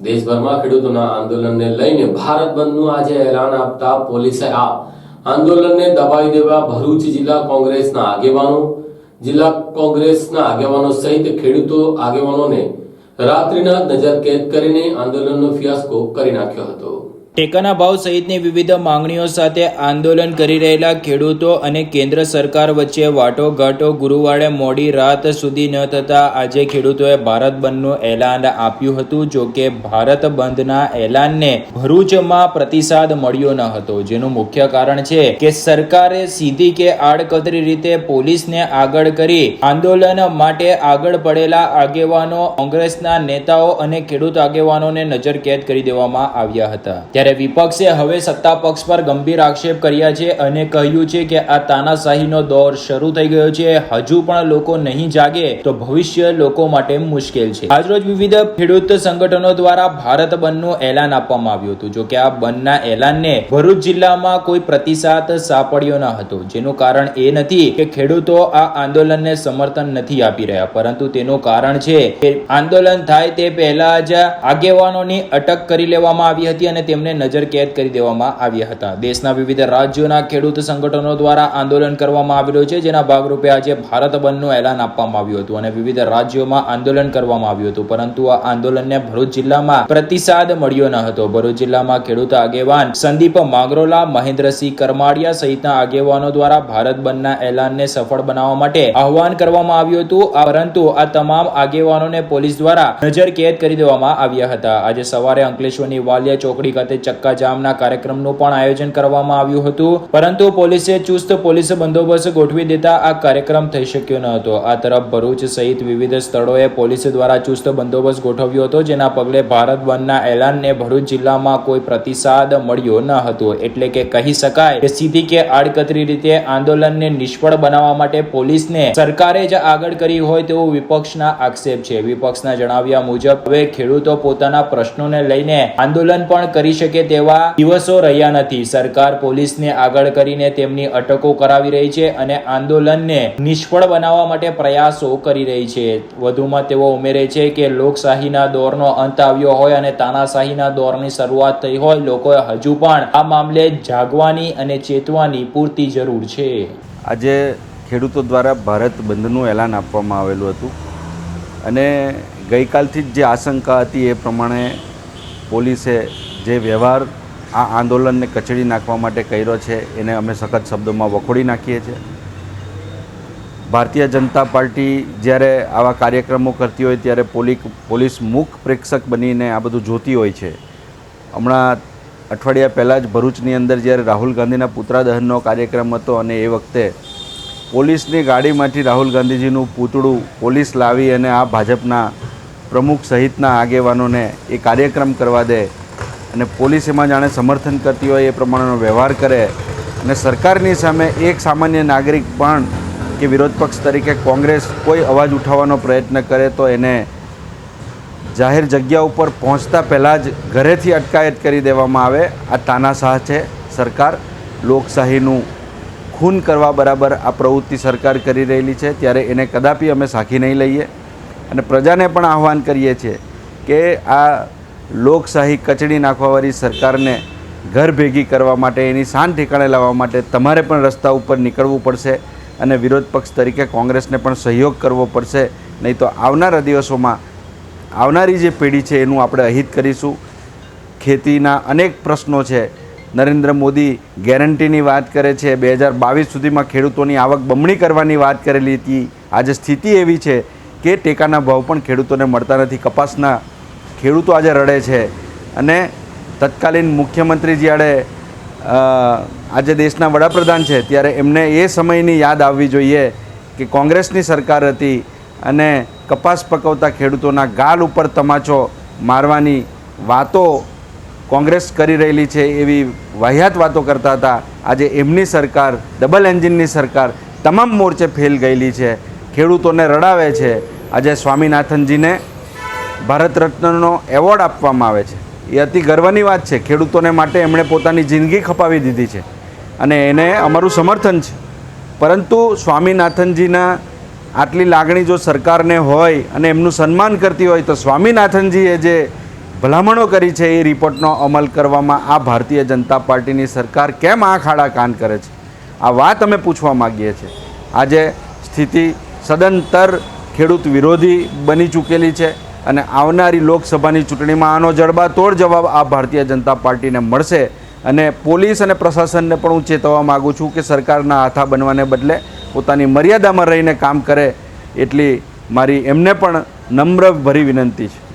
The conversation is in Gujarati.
દેશભરમાં ખેડૂતોના આંદોલનને લઈને ભારત બંધનું આજે એલાન આપતા પોલીસે આ આંદોલનને દબાવી દેવા ભરૂચ જિલ્લા કોંગ્રેસના આગેવાનો, જિલ્લા કોંગ્રેસના આગેવાનો સહિત ખેડૂતો આગેવાનોને રાત્રિના નજરકેદ કરીને આંદોલનનો ફિયાસ્કો કરી નાખ્યો હતો. ટેકાના ભાવ સહિતની વિવિધ માંગણીઓ સાથે આંદોલન કરી રહેલા ખેડૂતો અને કેન્દ્ર સરકાર વચ્ચે વાટોઘાટો ગુરુવારે મોડી રાત સુધી ન થતાં આજે ખેડૂતોએ ભારત બંધનું એલાન આપ્યું હતું, જો કે ભારત બંધના એલાનને ભરૂચમાં પ્રતિસાદ મળ્યો ન હતો. જેનું મુખ્ય કારણ છે કે સરકારે સીધી કે આડકતરી રીતે પોલીસને આગળ કરી આંદોલન માટે આગળ પડેલા આગેવાનો, કોંગ્રેસના નેતાઓ અને ખેડૂત આગેવાનોને નજરકેદ કરી દેવામાં આવ્યા હતા. ત્યારે વિપક્ષે હવે સત્તા પક્ષ પર ગંભીર આક્ષેપ કર્યા છે અને કહ્યું છે કે આ તાનાશાહીનો દોર શરૂ થઈ ગયો છે. હજુ પણ લોકો નહીં જાગે તો ભવિષ્ય લોકો માટે મુશ્કેલ છે. આજરોજ વિવિધ ખેડૂત સંગઠનો દ્વારા ભારત બંધનું એલાન આપવામાં આવ્યું હતું. જો કે આ બંધના એલાનને ભરૂચ જિલ્લામાં કોઈ પ્રતિસાદ સાંપડ્યો ન હતો. જેનું કારણ એ નથી કે ખેડૂતો આ આંદોલનને સમર્થન નથી આપી રહ્યા. પરંતુ તેનું કારણ છે કે આંદોલન થાય તે પહેલા જ આગેવાનોની અટક કરી લેવામાં આવી હતી અને તેમને નજરકેદ કરી દેવામાં આવ્યા હતા. દેશના વિવિધ રાજ્યોના ખેડૂત સંગઠનો દ્વારા આંદોલન કરવામાં આવી છે, જેના ભાગરૂપે આજે ભારત બંધનું એલાન આપવામાં આવ્યું હતું અને વિવિધ રાજ્યોમાં આંદોલન કરવામાં આવ્યું હતું. પરંતુ આ આંદોલનને ભરૂચ જિલ્લામાં પ્રતિસાદ મળ્યો ન હતો. ભરૂચ જિલ્લામાં ખેડૂત આગેવાન સંદીપ માંગરોલા, મહેન્દ્રસિંહ કરમાડિયા સહિતના આગેવાનો દ્વારા ભારત બંધના એલાનને સફળ બનાવવા માટે આહવાન કરવામાં આવ્યું હતું. પરંતુ આ તમામ આગેવાનોને પોલીસ દ્વારા નજરકેદ કરી દેવામાં આવ્યા હતા. આજે સવારે અંકલેશ્વરની વાલિયા ચોકડી ખાતે ચક્કાજામના કાર્યક્રમનું પણ આયોજન કરવામાં આવ્યું હતું. પરંતુ પોલીસે ચુસ્ત પોલીસ બંદોબસ્ત ગોઠવી દેતા આ કાર્યક્રમ થઈ શક્યો ન હતો. આ તરફ ભરૂચ સહિત વિવિધ સ્થળોએ પોલીસ દ્વારા ચુસ્ત બંદોબસ્ત ગોઠવ્યો હતો, જેના પગલે ભારત બંધના એલાનને ભરૂચ જિલ્લામાં કોઈ પ્રતિસાદ મળ્યો ન હતો. એટલે કે કહી શકાય કે સીધી કે આડકતરી રીતે આંદોલનને નિષ્ફળ બનાવવા માટે પોલીસને સરકારે જ આગળ કરી હોય તેવો વિપક્ષના આક્ષેપ છે. વિપક્ષના જણાવ્યા મુજબ, હવે ખેડૂતો પોતાના પ્રશ્નોને લઈને આંદોલન પણ કરી શકે તેવા દિવસો રહ્યા નથી. સરકાર પોલીસને આગળ કરીને તેમની અટકો કરાવી રહી છે અને આંદોલનને નિષ્ફળ બનાવવા માટે પ્રયાસો કરી રહી છે. વધુમાં તેઓ ઉમેરે છે કે લોકશાહીના દોરનો અંત આવ્યો હોય અને તાનાશાહીના દોરની શરૂઆત થઈ હોય, લોકોએ હજુ પણ આ મામલે જાગવાની અને ચેતવાની પૂરતી જરૂર છે. આજે ખેડૂતો દ્વારા ભારત બંધનું એલાન આપવામાં આવેલું હતું અને ગઈકાલથી જ જે આશંકા હતી એ પ્રમાણે પોલીસે જે વ્યવહાર આ આંદોલનને કચડી નાખવા માટે કર્યો છે, એને અમે સખત શબ્દોમાં વખોડી નાખીએ છીએ. ભારતીય જનતા પાર્ટી જ્યારે આવા કાર્યક્રમો કરતી હોય ત્યારે પોલીસ પોલીસ મૂક પ્રેક્ષક બનીને આ બધું જોતી હોય છે. હમણાં અઠવાડિયા પહેલાં જ ભરૂચની અંદર જ્યારે રાહુલ ગાંધીના પુતળા દહનનો કાર્યક્રમ હતો અને એ વખતે પોલીસની ગાડીમાંથી રાહુલ ગાંધીજીનું પૂતળું પોલીસ લાવી અને આ ભાજપના પ્રમુખ સહિતના આગેવાનોને એ કાર્યક્રમ કરવા દે અને પોલીસ એમાં જાણે સમર્થન કરતી હોય એ પ્રમાણેનો વ્યવહાર કરે અને સરકારની સામે એક સામાન્ય નાગરિક પણ કે વિરોધ પક્ષ તરીકે કોંગ્રેસ કોઈ અવાજ ઉઠાવવાનો પ્રયત્ન કરે તો એને જાહેર જગ્યા ઉપર પહોંચતા પહેલાં જ ઘરેથી અટકાયત કરી દેવામાં આવે. આ તાનાશાહ છે સરકાર. લોકશાહીનું ખૂન કરવા બરાબર આ પ્રવૃત્તિ સરકાર કરી રહેલી છે. ત્યારે એને કદાપી અમે સાખી નહીં લઈએ. અને પ્રજાને પણ આહવાન કરીએ છીએ કે આ લોકશાહી કચડી નાખવાવાળી સરકારને ઘર ભેગી કરવા માટે, એની શાન ઠેકાણે લાવવા માટે તમારે પણ રસ્તા ઉપર નીકળવું પડશે અને વિરોધ પક્ષ તરીકે કોંગ્રેસને પણ સહયોગ કરવો પડશે. નહીં તો આવનારા દિવસોમાં આવનારી જે પેઢી છે એનું આપણે અહિત કરીશું. ખેતીના અનેક પ્રશ્નો છે. નરેન્દ્ર મોદી ગેરંટીની વાત કરે છે. બે હજાર બાવીસ સુધીમાં ખેડૂતોની આવક બમણી કરવાની વાત કરેલી હતી. આજે સ્થિતિ એવી છે કે ટેકાના ભાવ પણ ખેડૂતોને મળતા નથી. કપાસના ખેડૂતો આજે રડે છે. અને તત્કાલીન મુખ્યમંત્રી જ્યારે આજે દેશના વડાપ્રધાન છે, ત્યારે એમને એ સમયની યાદ આવવી જોઈએ કે કોંગ્રેસની સરકાર હતી અને કપાસ પકવતા ખેડૂતોના ગાલ ઉપર તમાચો મારવાની વાતો કોંગ્રેસ કરી રહેલી છે એવી વાહિયાત વાતો કરતા હતા. આજે એમની સરકાર, ડબલ એન્જિનની સરકાર તમામ મોરચે ફેલ ગયેલી છે. ખેડૂતોને રડાવે છે. આજે સ્વામિનાથનજીને ભારત રત્નનો એવોર્ડ આપવામાં આવે છે. એ અતિ ગર્વની વાત છે. ખેડૂતોને માટે એમણે પોતાની જિંદગી ખપાવી દીધી છે અને એને અમારું સમર્થન છે. પરંતુ સ્વામિનાથનજીના આટલી લાગણી જો સરકારને હોય અને એમનું સન્માન કરતી હોય તો સ્વામિનાથનજીએ જે ભલામણો કરી છે એ રિપોર્ટનો અમલ કરવામાં આ ભારતીય જનતા પાર્ટીની સરકાર કેમ આ ખાડા કાન કરે છે? આ વાત અમે પૂછવા માગીએ છીએ. આજે સ્થિતિ સદંતર ખેડૂત વિરોધી બની ચૂકેલી છે. અને આવનારી લોકસભાની ચૂંટણીમાં આનો જડબાતોડ જવાબ આ ભારતીય જનતા પાર્ટીને મળશે. અને પોલીસ અને પ્રશાસનને પણ હું ચેતવવા માગું છું કે સરકારના હાથા બનવાને બદલે પોતાની મર્યાદામાં રહીને કામ કરે એટલી મારી એમને પણ નમ્ર ભરી વિનંતી છે.